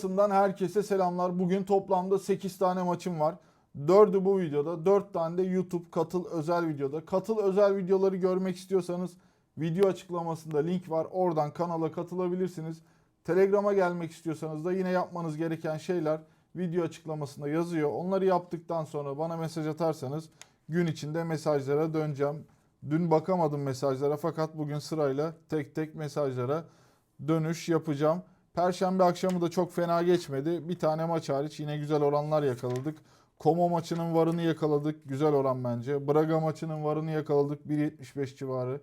Kasım'dan herkese selamlar. Bugün toplamda 8 tane maçım var. 4'ü bu videoda, 4 tane de YouTube katıl özel videoda. Katıl özel videoları görmek istiyorsanız video açıklamasında link var. Oradan kanala katılabilirsiniz. Telegram'a gelmek istiyorsanız da yine yapmanız gereken şeyler video açıklamasında yazıyor. Onları yaptıktan sonra bana mesaj atarsanız gün içinde mesajlara döneceğim. Dün bakamadım mesajlara fakat bugün sırayla tek tek mesajlara dönüş yapacağım. Perşembe akşamı da çok fena geçmedi. Bir tane maç hariç yine güzel oranlar yakaladık. Como maçının varını yakaladık. Güzel oran bence. Braga maçının varını yakaladık. 1.75 civarı.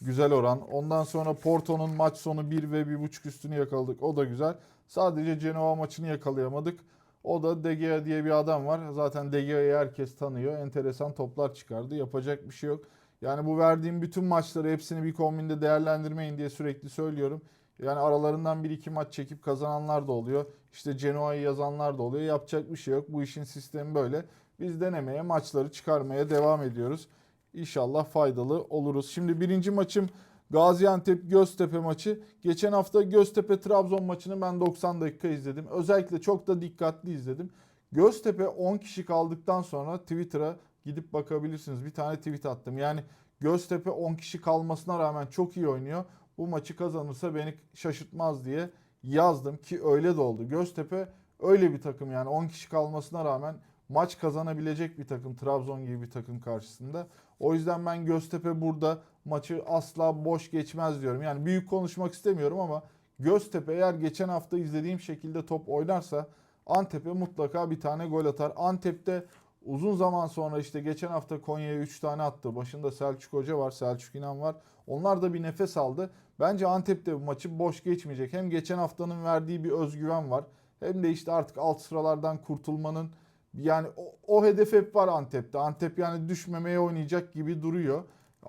Güzel oran. Ondan sonra Porto'nun maç sonu 1 ve 1.5 üstünü yakaladık. O da güzel. Sadece Genoa maçını yakalayamadık. O da De Gea diye bir adam var. Zaten De Gea'yı herkes tanıyor. Enteresan toplar çıkardı. Yapacak bir şey yok. Yani bu verdiğim bütün maçları hepsini bir kombinde değerlendirmeyin diye sürekli söylüyorum. Yani aralarından bir iki maç çekip kazananlar da oluyor. İşte Genoa'yı yazanlar da oluyor. Yapacak bir şey yok. Bu işin sistemi böyle. Biz denemeye, maçları çıkarmaya devam ediyoruz. İnşallah faydalı oluruz. Şimdi birinci maçım Gaziantep Göztepe maçı. Geçen hafta Göztepe Trabzon maçını ben 90 dakika izledim. Özellikle çok da dikkatli izledim. Göztepe 10 kişi kaldıktan sonra Twitter'a gidip bakabilirsiniz. Bir tane tweet attım. Yani Göztepe 10 kişi kalmasına rağmen çok iyi oynuyor. Bu maçı kazanırsa beni şaşırtmaz diye yazdım ki öyle de oldu. Göztepe öyle bir takım yani 10 kişi kalmasına rağmen maç kazanabilecek bir takım Trabzon gibi bir takım karşısında. O yüzden ben Göztepe burada maçı asla boş geçmez diyorum. Yani büyük konuşmak istemiyorum ama Göztepe eğer geçen hafta izlediğim şekilde top oynarsa Antep'e mutlaka bir tane gol atar. Antep'te uzun zaman sonra işte geçen hafta Konya'ya 3 tane attı. Başında Selçuk Hoca var, Selçuk İnan var. Onlar da bir nefes aldı. Bence Antep'te bu maçı boş geçmeyecek. Hem geçen haftanın verdiği bir özgüven var. Hem de işte artık alt sıralardan kurtulmanın yani o, o hedef hep var Antep'te. Antep yani düşmemeye oynayacak gibi duruyor.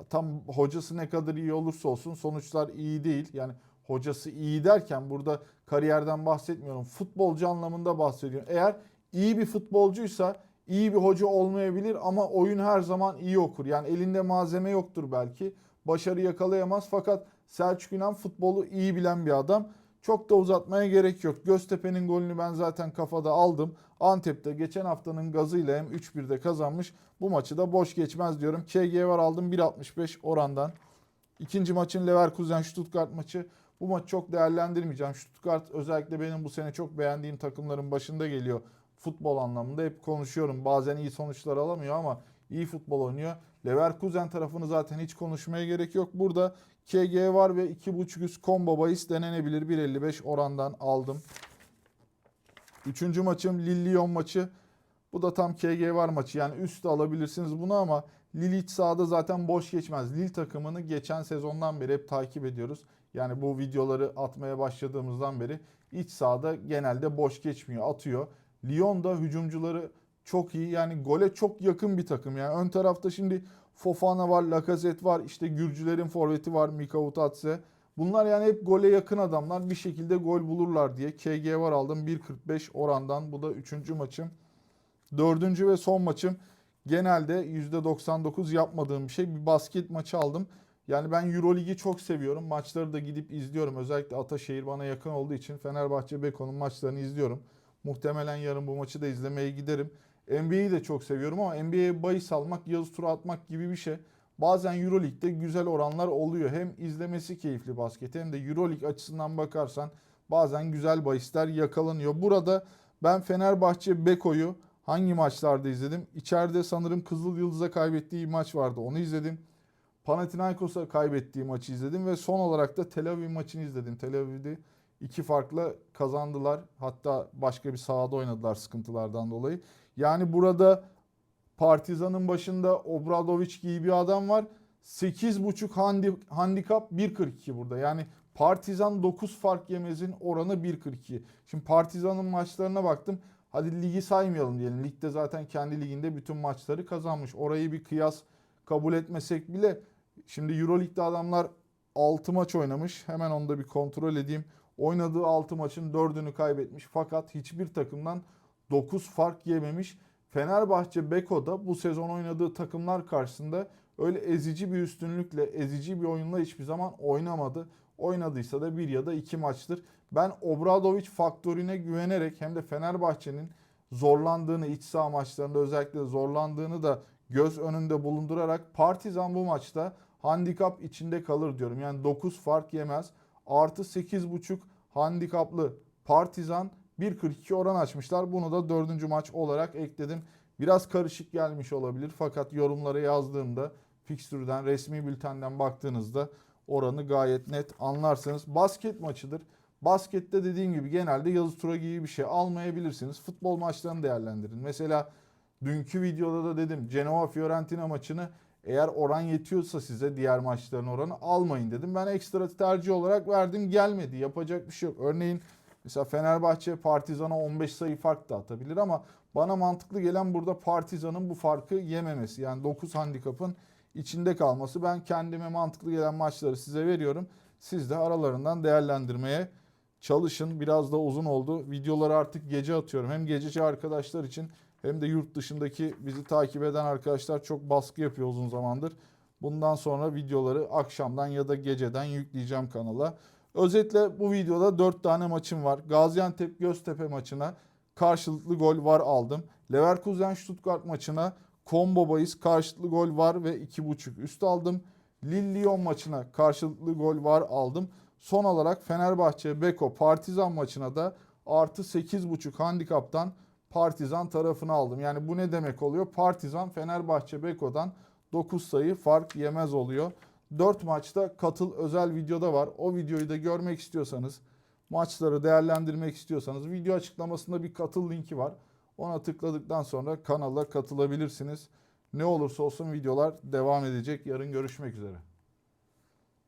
Tam hocası ne kadar iyi olursa olsun sonuçlar iyi değil. Yani hocası iyi derken burada kariyerden bahsetmiyorum. Futbolcu anlamında bahsediyorum. Eğer iyi bir futbolcuysa iyi bir hoca olmayabilir ama oyun her zaman iyi okur. Yani elinde malzeme yoktur belki. Başarı yakalayamaz fakat Selçuk İnan futbolu iyi bilen bir adam. Çok da uzatmaya gerek yok. Göztepe'nin golünü ben zaten kafada aldım. Antep'te geçen haftanın gazıyla hem 3-1'de kazanmış. Bu maçı da boş geçmez diyorum. KG var aldım 1.65 orandan. İkinci maçın Leverkusen Stuttgart maçı. Bu maçı çok değerlendirmeyeceğim. Stuttgart özellikle benim bu sene çok beğendiğim takımların başında geliyor. Futbol anlamında hep konuşuyorum. Bazen iyi sonuçlar alamıyor ama iyi futbol oynuyor. Leverkusen tarafını zaten hiç konuşmaya gerek yok. Burada KG var ve 2.5 üst combo bahis denenebilir. 1.55 orandan aldım. Üçüncü maçım Lille-Lyon maçı. Bu da tam KG var maçı. Yani üst alabilirsiniz bunu ama Lille iç sahada zaten boş geçmez. Lille takımını geçen sezondan beri hep takip ediyoruz. Yani bu videoları atmaya başladığımızdan beri iç sahada genelde boş geçmiyor. Atıyor. Lyon da hücumcuları çok iyi. Yani gole çok yakın bir takım. Yani ön tarafta şimdi Fofana var, Lacazette var, işte Gürcülerin forveti var, Mika Utatse. Bunlar yani hep gole yakın adamlar. Bir şekilde gol bulurlar diye KG var aldım 1.45 orandan. Bu da üçüncü maçım. Dördüncü ve son maçım. Genelde %99 yapmadığım bir şey. Bir basket maçı aldım. Yani ben Euroligi çok seviyorum. Maçları da gidip izliyorum. Özellikle Ataşehir bana yakın olduğu için Fenerbahçe Beko'nun maçlarını izliyorum. Muhtemelen yarın bu maçı da izlemeye giderim. NBA'yi de çok seviyorum ama NBA'ye bahis almak, yazı tura atmak gibi bir şey. Bazen Euroleague'de güzel oranlar oluyor. Hem izlemesi keyifli basket hem de Euroleague açısından bakarsan bazen güzel bahisler yakalanıyor. Burada ben Fenerbahçe Beko'yu hangi maçlarda izledim? İçeride sanırım Kızıl Yıldız'a kaybettiği maç vardı. Onu izledim. Panathinaikos'a kaybettiği maçı izledim ve son olarak da Tel Aviv maçını izledim. Tel Aviv'de iki farklı kazandılar. Hatta başka bir sahada oynadılar sıkıntılardan dolayı. Yani burada Partizan'ın başında Obradoviç gibi bir adam var. 8.5 handi, handikap 1.42 burada. Yani Partizan 9 fark yemezin oranı 1.42. Şimdi Partizan'ın maçlarına baktım. Hadi ligi saymayalım diyelim. Ligde zaten kendi liginde bütün maçları kazanmış. Orayı bir kıyas kabul etmesek bile şimdi Euroleague'de adamlar 6 maç oynamış. Hemen onu da bir kontrol edeyim. Oynadığı 6 maçın 4'ünü kaybetmiş. Fakat hiçbir takımdan 9 fark yememiş. Fenerbahçe Beko'da bu sezon oynadığı takımlar karşısında öyle ezici bir üstünlükle, ezici bir oyunla hiçbir zaman oynamadı. Oynadıysa da bir ya da iki maçtır. Ben Obradovic faktörüne güvenerek hem de Fenerbahçe'nin zorlandığını iç saha maçlarında özellikle zorlandığını da göz önünde bulundurarak Partizan bu maçta handikap içinde kalır diyorum. Yani 9 fark yemez. Artı 8.5 handikaplı Partizan 1.42 oran açmışlar. Bunu da dördüncü maç olarak ekledim. Biraz karışık gelmiş olabilir fakat yorumlara yazdığımda fikstürden, resmi bültenden baktığınızda oranı gayet net anlarsınız. Basket maçıdır. Baskette dediğim gibi genelde yazı tura gibi bir şey almayabilirsiniz. Futbol maçlarını değerlendirin. Mesela dünkü videoda da dedim Genova Fiorentina maçını eğer oran yetiyorsa size diğer maçların oranı almayın dedim. Ben ekstra tercih olarak verdim gelmedi. Yapacak bir şey yok. Örneğin mesela Fenerbahçe Partizan'a 15 sayı fark da atabilir ama bana mantıklı gelen burada Partizan'ın bu farkı yememesi. Yani 9 handikapın içinde kalması. Ben kendime mantıklı gelen maçları size veriyorum. Siz de aralarından değerlendirmeye çalışın. Biraz da uzun oldu. Videoları artık gece atıyorum. Hem gececi arkadaşlar için hem de yurt dışındaki bizi takip eden arkadaşlar çok baskı yapıyor uzun zamandır. Bundan sonra videoları akşamdan ya da geceden yükleyeceğim kanala. Özetle bu videoda 4 tane maçım var. Gaziantep Göztepe maçına karşılıklı gol var aldım. Leverkusen Stuttgart maçına combo bahis karşılıklı gol var ve 2.5 üst aldım. Lille Lyon maçına karşılıklı gol var aldım. Son olarak Fenerbahçe Beko Partizan maçına da artı 8.5 handikaptan Partizan tarafını aldım. Yani bu ne demek oluyor? Partizan Fenerbahçe Beko'dan 9 sayı fark yemez oluyor. 4 maçta katıl özel videoda var. O videoyu da görmek istiyorsanız, maçları değerlendirmek istiyorsanız video açıklamasında bir katıl linki var. Ona tıkladıktan sonra kanala katılabilirsiniz. Ne olursa olsun videolar devam edecek. Yarın görüşmek üzere.